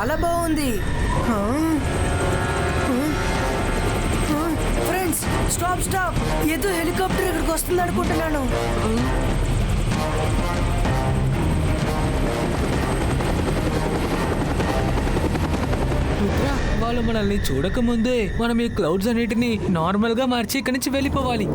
చాలా బాగుంది. Friends stop stop. ఏదో హెలికాప్టర్ ఇక్కడికి వస్తుంది అనుకుంటున్నాను. వాళ్ళు మనల్ని చూడకముందే మనం ఈ క్లౌడ్స్ అన్నిటిని నార్మల్గా మార్చి ఇక్కడి నుంచి వెళ్ళిపోవాలి.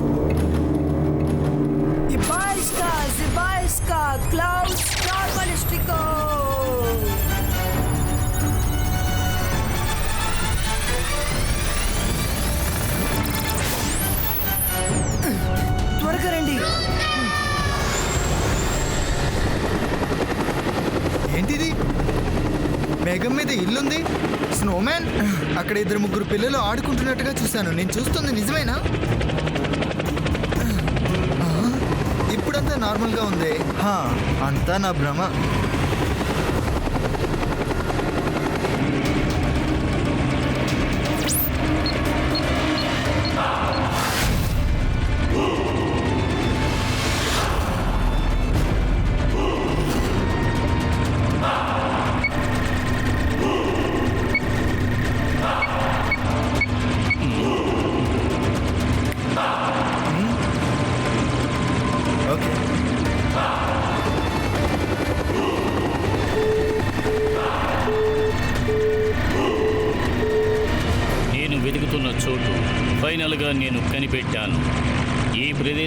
మేఘం మీద ఇల్లుంది? స్నోమ్యాన్ అక్కడ ఇద్దరు ముగ్గురు పిల్లలు ఆడుకుంటున్నట్టుగా చూశాను. నేను చూస్తుంది నిజమేనా? ఇప్పుడంతా నార్మల్గా ఉంది. అంతా నా భ్రమ.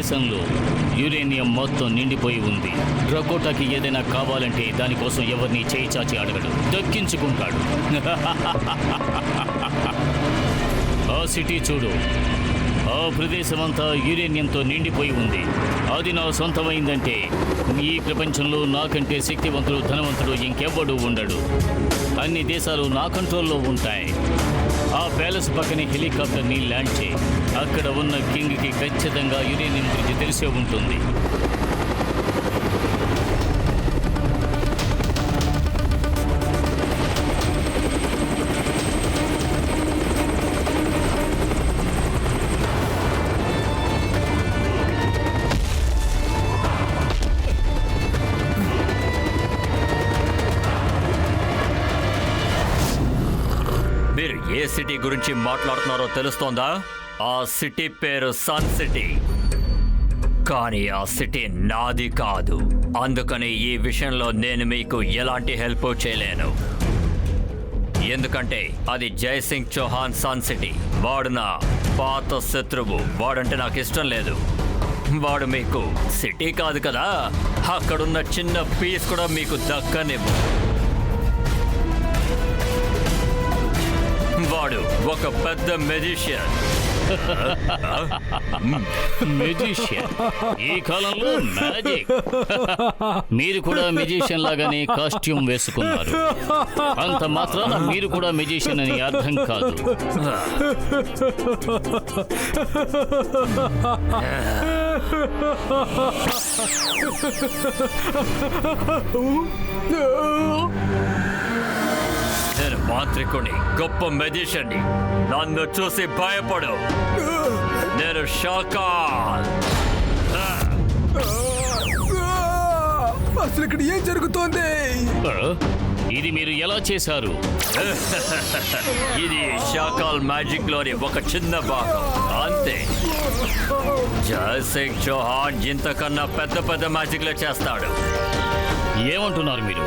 దేశంలో యురేనియం మొత్తం నిండిపోయి ఉంది. డ్రకోటాకి ఏదైనా కావాలంటే దానికోసం ఎవరిని చేయి చాచి అడగడు. దక్కించుకుంటాడు. ఆ సిటీ చూడు. ఆ ప్రదేశం అంతా యురేనియంతో నిండిపోయి ఉంది. అది నా సొంతమైందంటే ఈ ప్రపంచంలో నాకంటే శక్తివంతుడు ధనవంతుడు ఇంకెవ్వడు ఉండడు. అన్ని దేశాలు నా కంట్రోల్లో ఉంటాయి. ఆ ప్యాలెస్ పక్కనే హెలికాప్టర్ని ల్యాండ్ చేయి అక్కడ ఉన్న కింగ్కి ఖచ్చితంగా యురేనియం గురించి తెలిసే ఉంటుంది. గురించి మాట్లాడుతున్నారో తెలుస్తోందా? ఆ సిటీ పేరు సన్ సిటీ. కానీ ఆ సిటీ నాది కాదు. అందుకని ఈ విషయంలో నేను మీకు ఎలాంటి హెల్ప్ చేయలేను. ఎందుకంటే అది జయసింగ్ చౌహాన్ సన్ సిటీ. వాడు నా పాత శత్రువు. వాడంటే నాకు ఇష్టం లేదు. వాడు మీకు సిటీ కాదు కదా? అక్కడున్న చిన్న పీస్ కూడా మీకు దక్కనివ్వు. వాడు ఒక పెద్ద మెజిషియన్ మెజిషియన్ ఈ కాలంలో మ్యాజిక్ మీరు కూడా మెజిషియన్ లాగానే కాస్ట్యూమ్ వేసుకున్నారు. అంత మాత్రాన మీరు కూడా మెజిషియన్ అని అర్థం కాదు. నేను మాంత్రికుని గొప్ప మెజిషియన్ని. నన్ను చూసి భయపడు. నేను షాకాల్ అసలు ఇక్కడ ఏం జరుగుతోంది? ఇది మీరు ఎలా చేశారు? ఇది షాకాల్ మ్యాజిక్లోని ఒక చిన్న భాగం. అంతే. జయసింగ్ చౌహాన్ ఇంతకన్నా పెద్ద పెద్ద మ్యాజిక్లు చేస్తాడు. ఏమంటున్నారు మీరు?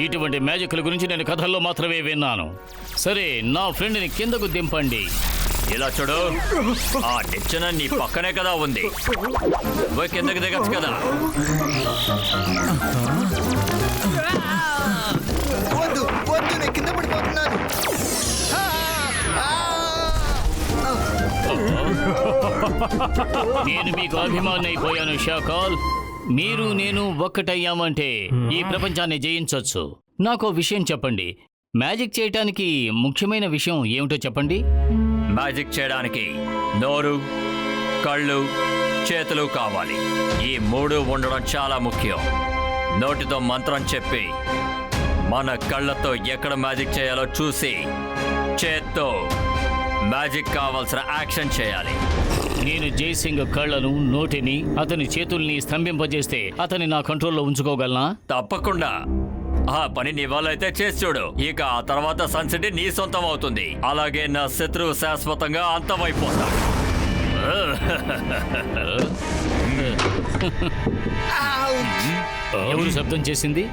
ఇటువంటి మ్యాజిక్ల గురించి నేను కథల్లో మాత్రమే విన్నాను. సరే నా ఫ్రెండ్ని కిందకు దింపండి. ఇలా చూడు ఆ నిచ్చెన నీ పక్కనే కదా ఉంది. పోయి కిందకి దిగచ్చు కదా. వద్దు వద్దు నేను కింద పడిపోతున్నాను. ఆ, ఆ, ఆ. నేను మీకు అభిమాని అయిపోయాను షాకాల్. మీరు నేను ఒక్కటయ్యామంటే ఈ ప్రపంచాన్ని జయించొచ్చు. నాకు విషయం చెప్పండి. మ్యాజిక్ చేయటానికి ముఖ్యమైన విషయం ఏమిటో చెప్పండి? మ్యాజిక్ చేయడానికి నోరు కళ్ళు చేతులు కావాలి. ఈ మూడు ఉండడం చాలా ముఖ్యం. నోటితో మంత్రం చెప్పి మన కళ్ళతో ఎక్కడ మ్యాజిక్ చేయాలో చూసి చేత్తో మ్యాజిక్ కావాల్సిన యాక్షన్ చేయాలి. నేను జైసింగ్ కళ్ళను నోటిని అతని చేతుల్ని స్తంభింపజేస్తే అతని నా కంట్రోల్లో ఉంచుకోగలనా? తప్పకుండా. ఆ పని నీ వల్ల అయితే చేసి చూడు. ఇక ఆ తర్వాత సన్సిటీ నీ సొంతం అవుతుంది. అలాగే నా శత్రువు శాశ్వతంగా అంతమైపోతాడు. ఎవరు శబ్దం చేసింది?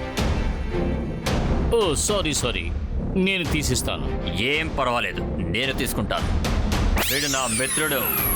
ఓ సారీ సారీ. నేను తీసిస్తాను. ఏం పర్వాలేదు. నేను తీసుకుంటాను. వీడు నా మిత్రుడు.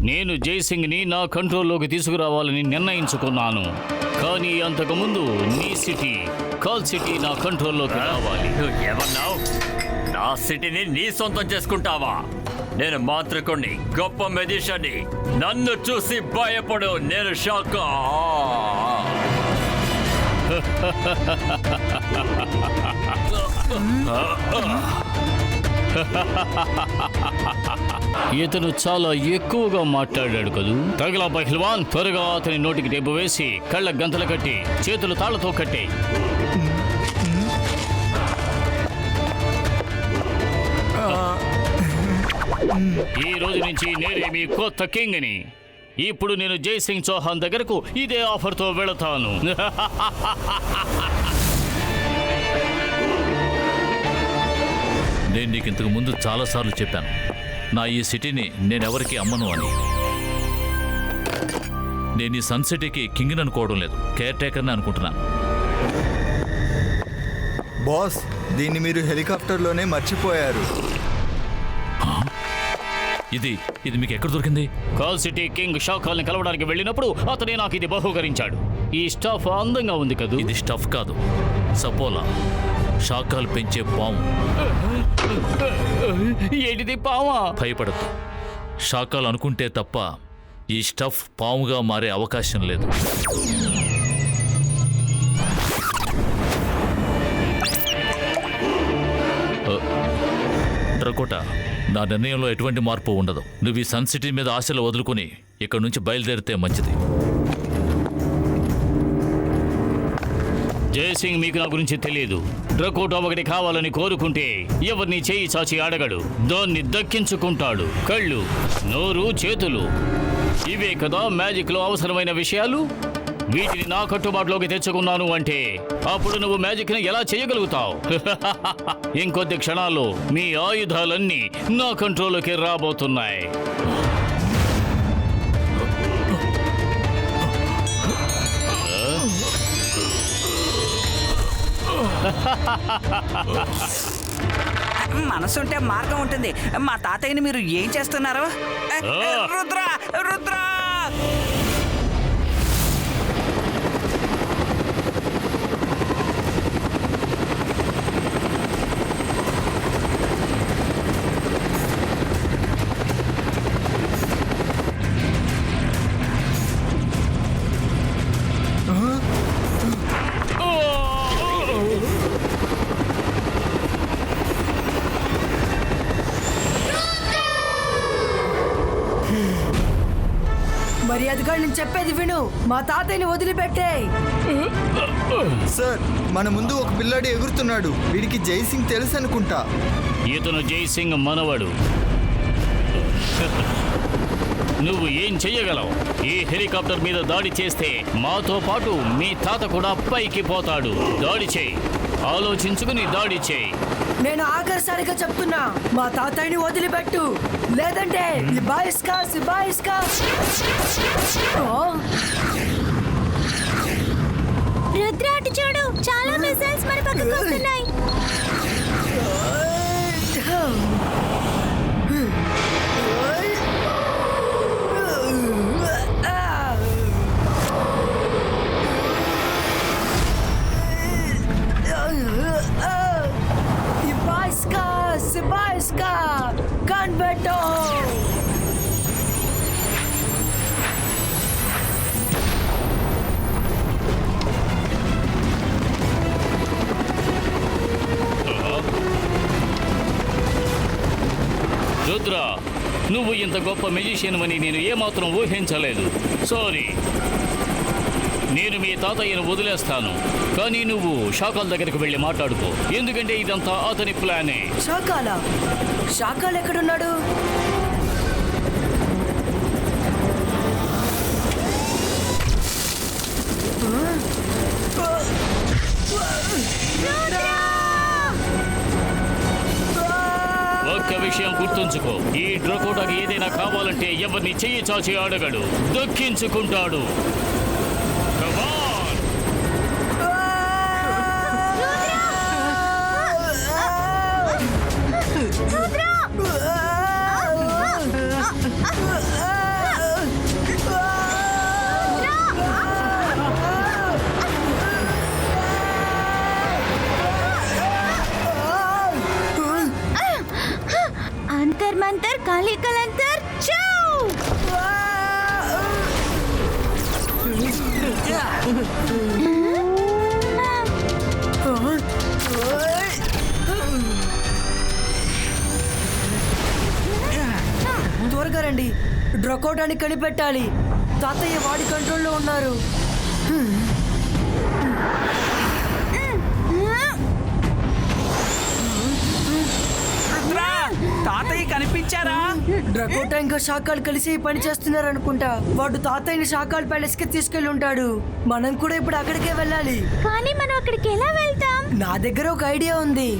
నేను జైసింగ్ని నా కంట్రోల్లోకి తీసుకురావాలని నిర్ణయించుకున్నాను. కానీ అంతకుముందు నీ సిటీ కాల్ సిటీ నా కంట్రోల్లోకి రావాలి. ఏమన్నావు? నా సిటీని నీ సొంతం చేసుకుంటావా? నేను మాంత్రికుణ్ణి గొప్ప మెజిషియన్ని. నన్ను చూసి భయపడు నేను షాక్. ఇతను చాలా ఎక్కువగా మాట్లాడాడు కదూ? తగలా పహిల్వాన్ త్వరగా అతని నోటికి డెబ్బు వేసి కళ్ళ గంతలు కట్టి చేతులు తాళ్ళతో కట్టి. ఈ రోజు నుంచి నేనే మీ కొత్త కింగ్ని ఇప్పుడు నేను జైసింగ్ చౌహాన్ దగ్గరకు ఇదే ఆఫర్తో వెళతాను. నేను నీకు ఇంతకు ముందు చాలాసార్లు చెప్పాను. నా ఈ సిటీని నేనెవరికి అమ్మను అని. నేను ఈ సన్ సిటీకి కింగ్ని అనుకోవడం లేదు. కేర్ టేకర్ని అనుకుంటున్నాను. బాస్ దీన్ని మీరు హెలికాప్టర్లోనే మర్చిపోయారు. ఇది ఇది మీకు ఎక్కడ దొరికింది? కాల్ సిటీ కింగ్ షాకాల్ని కలవడానికి వెళ్ళినప్పుడు అతనే నాకు ఇది బహూకరించాడు. ఈ స్టాఫ్ అందంగా ఉంది కదూ? ఇది స్టఫ్ కాదు. సపోలా శాఖలు పెంచే పాము. ఏంటిది పావా? భయపడద్దు శాఖలు అనుకుంటే తప్ప ఈ స్టఫ్ పాముగా మారే అవకాశం లేదు. డ్రకోట నా నిర్ణయంలో ఎటువంటి మార్పు ఉండదు. నువ్వు ఈ సన్ సిటీ మీద ఆశలు వదులుకుని ఇక్కడి నుంచి బయలుదేరితే మంచిది. జయసింగ్ మీకు నా గురించి తెలియదు. డ్రకోటా ఒకటి కావాలని కోరుకుంటే ఎవరిని చేయి చాచి అడగడు దాన్ని దక్కించుకుంటాడు. కళ్ళు నోరు చేతులు. ఇవే కదా మ్యాజిక్లో అవసరమైన విషయాలు? వీటిని నా కట్టుబాటులోకి తెచ్చుకున్నాను అంటే అప్పుడు నువ్వు మ్యాజిక్ని ఎలా చేయగలుగుతావు? ఇంకొద్ది క్షణాల్లో మీ ఆయుధాలన్నీ నా కంట్రోల్లోకి రాబోతున్నాయి. మనసుంటే మార్గం ఉంటుంది. మా తాతయ్యని మీరు ఏం చేస్తున్నారు. రుద్ర రుద్ర! నేను చెప్పేది విను. మా తాతయ్యని వదిలిపెట్టే. సార్ మన ముందు ఒక పిల్లాడు ఎగురుతున్నాడు. వీడికి జైసింగ్ తెలుసు అనుకుంటా. ఇతను జైసింగ్ మనవడు. నువ్వు ఏం చెయ్యగలవు? ఈ హెలికాప్టర్ మీద దాడి చేస్తే మాతో పాటు మీ తాత కూడా పైకి పోతాడు. దాడి చేయి. ఆలోచించుకుని దాడి చేయి. నేను ఆఖరిసారిగా చెప్తున్నా మా తాతయ్యని వదిలిపెట్టు. లేదంటే సిబాయిస్కా సిబాయిస్కా రుద్ర అటు చూడు. చాలా మిసైల్స్ మన పక్కకు వస్తున్నాయి. సిబాయిస్కా కనిపెట్టు రుద్ర నువ్వు ఇంత గొప్ప మెజిషియన్ అని నేను ఏమాత్రం ఊహించలేదు. సారీ నేను మీ తాతయ్యను వదిలేస్తాను. కానీ నువ్వు షాకాల దగ్గరికి వెళ్ళి మాట్లాడుకో. ఎందుకంటే ఇదంతా అతని ప్లానే. శాకాల శాకాల్ ఎక్కడున్నాడు? ఒక్క విషయం గుర్తుంచుకో. ఈ డ్రకోటాకి ఏదైనా కావాలంటే ఎవరిని చెయ్యి చాచి అడగడు. దక్కించుకుంటాడు. కలంతర్ కాళీ కలంతర్ చౌ! త్వరగా రండి. డ్రకోటాన్ని కనిపెట్టాలి. తాతయ్య వాడి కంట్రోల్లో ఉన్నారు. తాతయ్య కనిపించారా? డ్రకోటా ఇంకా శాకాలు కలిసి పని చేస్తున్నారు అనుకుంటా వాడు తాతయ్యని శాకాల ప్యాలెస్కి తీసుకెళ్ళి ఉంటాడు. మనం కూడా ఇప్పుడు అక్కడికే వెళ్ళాలి. కానీ మనం అక్కడికి ఎలా వెళ్తాం? నా దగ్గర ఒక ఐడియా ఉంది.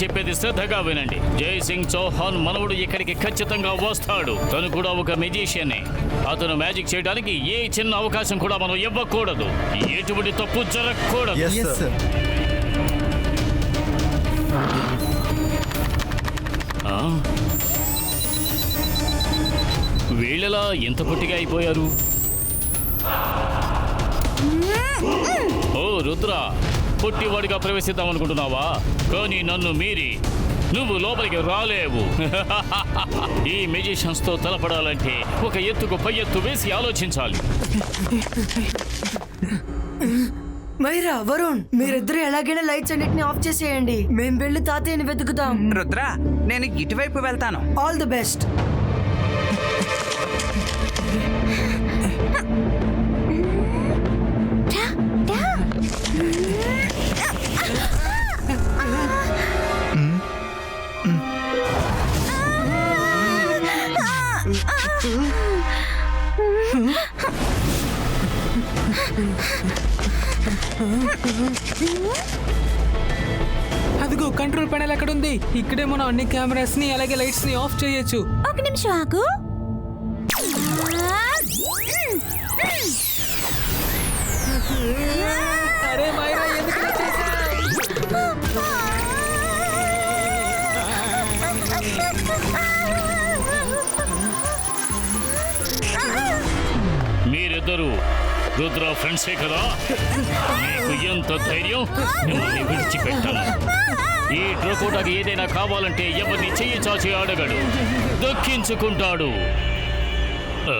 చెప్పేది శ్రద్ధగా వినండి. జై సింగ్ చౌహాన్ మనవడు ఇక్కడికి ఖచ్చితంగా వస్తాడు. తను కూడా ఒక మెజిషియనే అతను మ్యాజిక్ చేయడానికి ఏ చిన్న అవకాశం కూడా మనం ఇవ్వకూడదు. ఎటువంటి తప్పు జరగకూడదు? వీళ్ళలా ఎంత పొట్టిగా అయిపోయారు? ఓ రుద్ర పొట్టివాడిగా ప్రవేశిద్దాం అనుకుంటున్నావా కానీ నన్ను మీరి. నువ్వు లోపలికి రాలేవు. ఈ మెజిషియన్స్తో తలపడాలంటే ఒక ఎత్తుకు పై ఎత్తు వేసి ఆలోచించాలి. మైరా వరుణ్ మీరిద్దరు ఎలాగైనా లైట్స్ అన్నిటిని ఆఫ్ చేసేయండి. మేం వెళ్ళి తాతయ్యని వెతుకుతాం. రుద్ర నేను ఇటువైపు వెళ్తాను. ఆల్ ది బెస్ట్ అదిగో కంట్రోల్ ప్యానెల్ ఎక్కడ ఉంది ఇక్కడే మనం అన్ని కెమెరాస్ని అలాగే లైట్స్ని ఆఫ్ చేయొచ్చు. ఒక నిమిషం ఆగు. అరే మైరా ఎందుకు ఇలా చేశావ్? మీరిద్దరూ రుద్ర ఫ్రెండ్సే కదా? నీకు ఎంత ధైర్యం? మిమ్మల్ని విడిచిపెట్టను. ఈ డ్రోకోటాకి ఏదైనా కావాలంటే ఎవరిని చెయ్యి చాచి అడగడు. దక్కించుకుంటాడు. ఆ,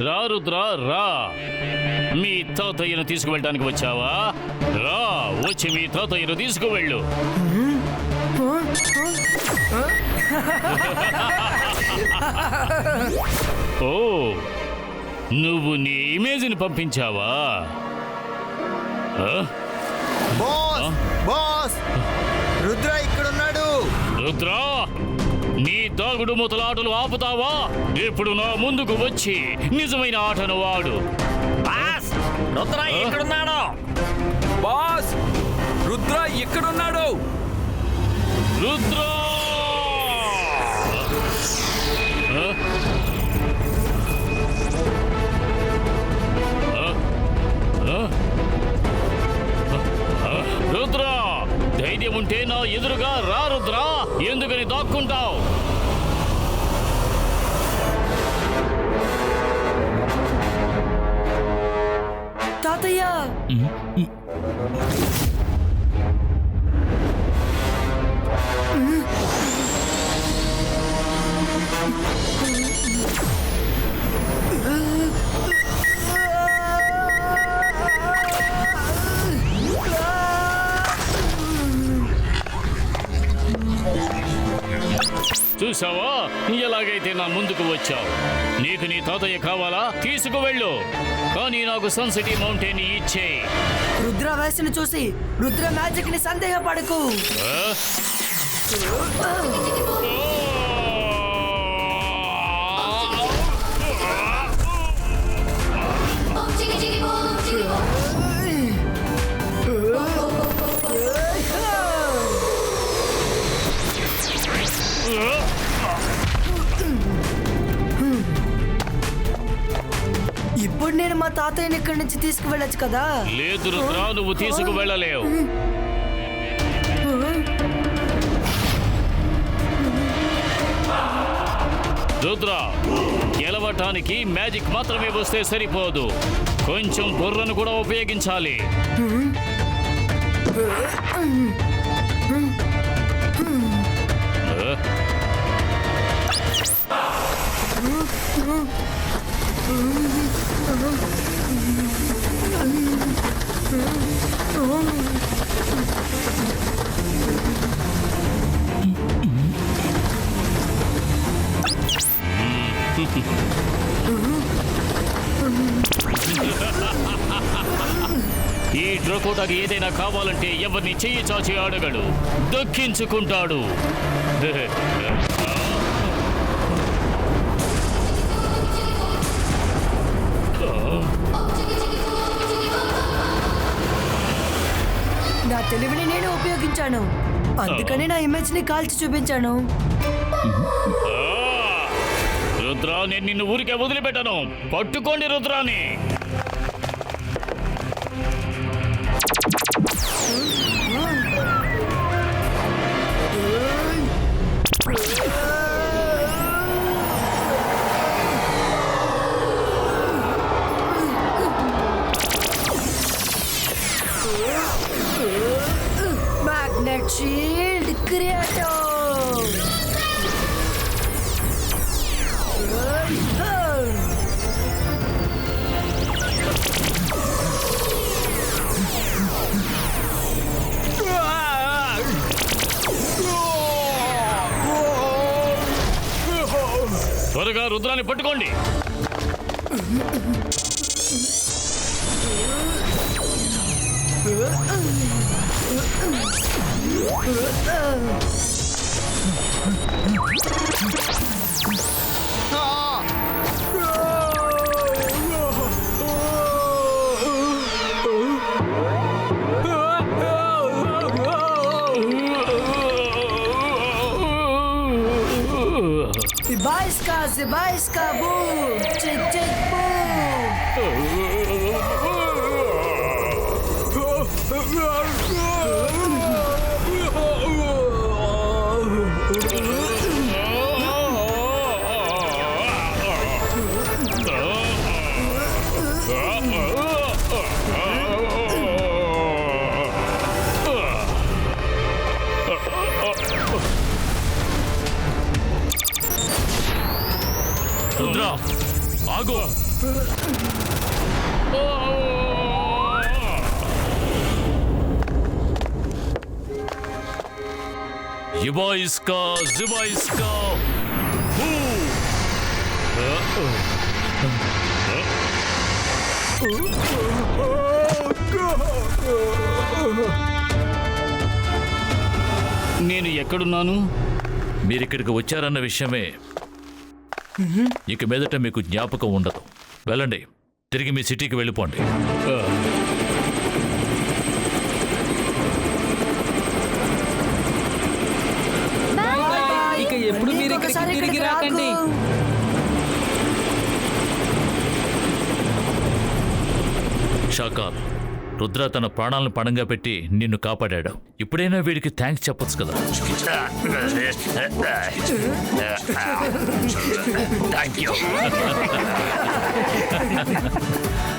రా రుద్ర రా. మీ తాతయ్యను తీసుకువెళ్ళడానికి వచ్చావా? రా వచ్చి మీ తాతయ్యను తీసుకువెళ్ళు. ఓ నువ్వు నీ ఇమేజ్ని పంపించావా? బాస్ బాస్ రుద్ర ఇక్కడున్నాడు. రుద్ర నీ దాగుడు మూతల ఆటలు ఆపుతావా? ఇప్పుడు నా ముందుకు వచ్చి నిజమైన ఆటను వాడు బాస్ రుద్ర ఎక్కడున్నాడు బాస్ రుద్ర ఎక్కడున్నాడు రుద్ర! ఎదురుగా రా రుద్రా. ఎందుకని దాక్కుంటావు? తాతయ్య! చూసావా ఎలాగైతే నా ముందుకు వచ్చావు? నీకు నీ తాతయ్య కావాలా? తీసుకువెళ్ళు. కానీ నాకు సన్ సిటీ మౌంటైన్ ఇచ్చే. రుద్ర వయసును చూసి రుద్ర మ్యాజిక్ని సందేహపడకు. ఇప్పుడు మా తాతయ్యని ఇక్కడి నుంచి తీసుకువెళ్ళొచ్చు కదా? లేదు రుద్రా నువ్వు తీసుకువెళ్ళలేవు. రుద్ర గెలవటానికి మ్యాజిక్ మాత్రమే వస్తే సరిపోదు. కొంచెం బుర్రను కూడా ఉపయోగించాలి. ఆ? ఈ డ్రకోటాకి ఏదైనా కావాలంటే ఎవరిని చెయ్యి చాచి అడగడు. దక్కించుకుంటాడు. తెలివిని నేను ఉపయోగించాను. అందుకని నా ఇమేజ్ని కాల్చి చూపించాను. రుద్ర రుద్రా నేను నిన్ను ఊరికే వదిలిపెట్టను. పట్టుకోండి రుద్రాని. షీల్డ్ క్రియేటో త్వరగా రుద్రాన్ని పట్టుకోండి. E Baiska, ah! Zibaiska, Bu! ఆగు. ఇబాయిస్కా జిబాయిస్కా హూ! నేను ఎక్కడున్నాను? మీరిక్కడికి వచ్చారన్న విషయమే ఇక మీదట మీకు జ్ఞాపకం ఉండదు. వెళ్ళండి. తిరిగి మీ సిటీకి వెళ్ళిపోండి. ఇక ఎప్పుడు మీరు తిరిగి రాకండి రాకు. షాకాల్. రుద్ర తన ప్రాణాలను పణంగా పెట్టి నిన్ను కాపాడాడు. ఇప్పుడైనా వీడికి థ్యాంక్స్ చెప్పొచ్చు కదా. Thank you